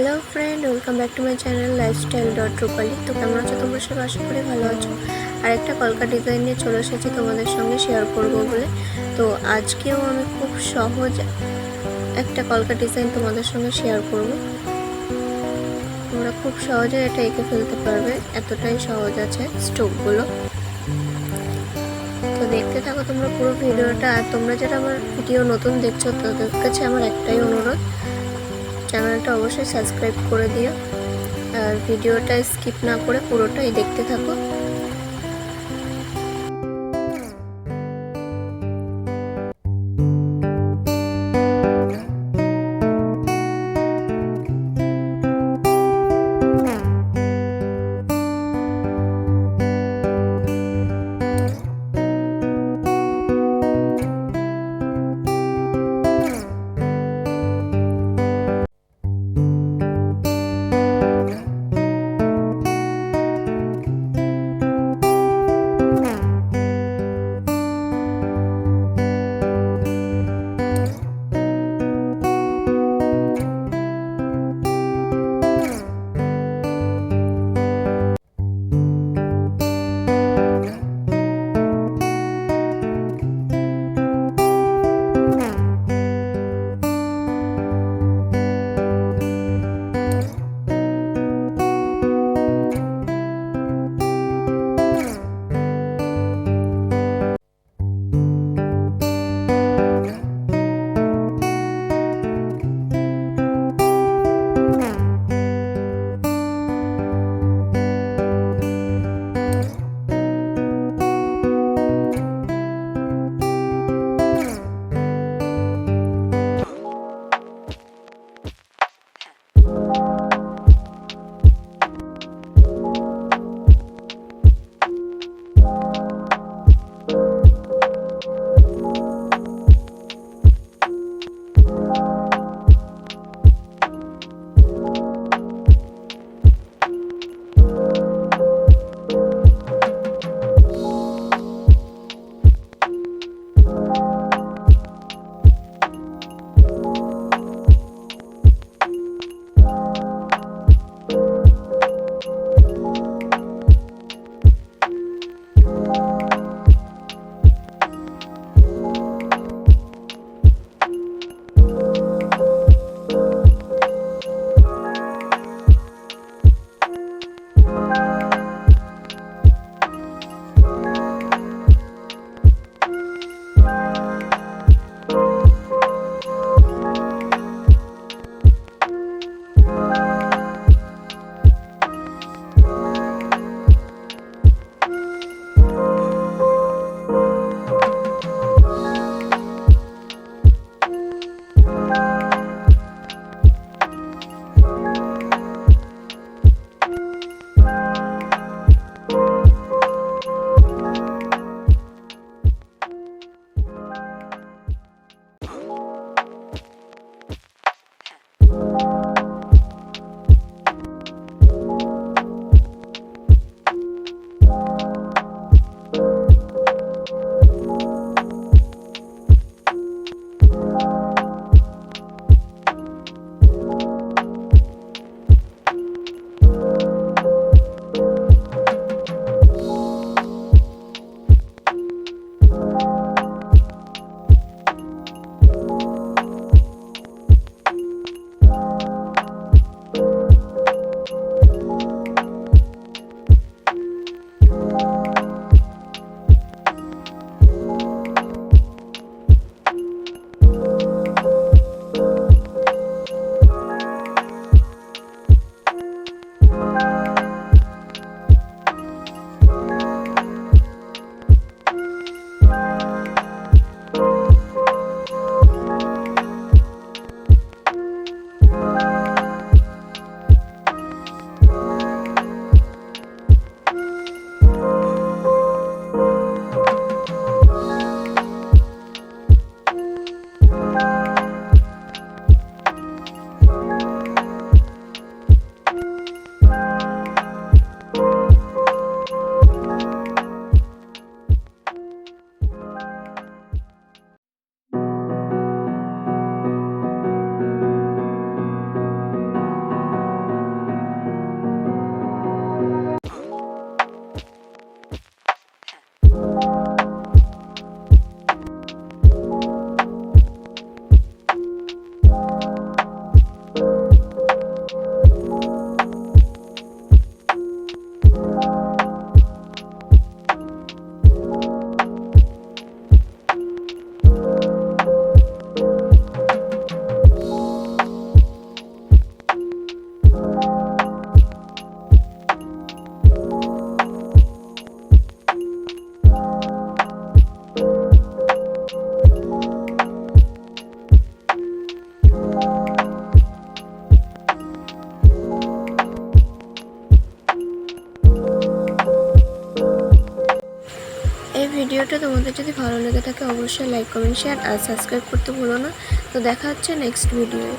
Hello friend welcome back to my channel lifestyle dot Rupali তো কেমন আছো তোমরা সব আশা করি ভালো আছো। আর একটা কলকা ডিজাইন নিয়ে চলে এসেছি তোমাদের সঙ্গে শেয়ার করব বলে। তো আজকেও আমি খুব সহজ একটা কলকা ডিজাইন তোমাদের সঙ্গে শেয়ার করব। তোমরা খুব সহজে এটা এঁকে ফেলতে পারবে। এতটাই সহজ আছে স্টোকগুলো তো দেখতে থাকো তোমরা পুরো ভিডিওটা। আর তোমরা যারা আমার ভিডিও নতুন দেখছ, তাদের কাছে আমার একটাই অনুরোধ। চ্যানেলটা অবশ্যই সাবস্ক্রাইব করে দিও। আর ভিডিওটা স্কিপ না করে পুরোটাই দেখতে থাকো। Bye. ভিডিওটা তোমাদের যদি ভালো লেগে থাকে, অবশ্যই লাইক কমেন্ট শেয়ার আর সাবস্ক্রাইব করতে ভুলো না। তো দেখা হচ্ছে নেক্সট ভিডিওয়ে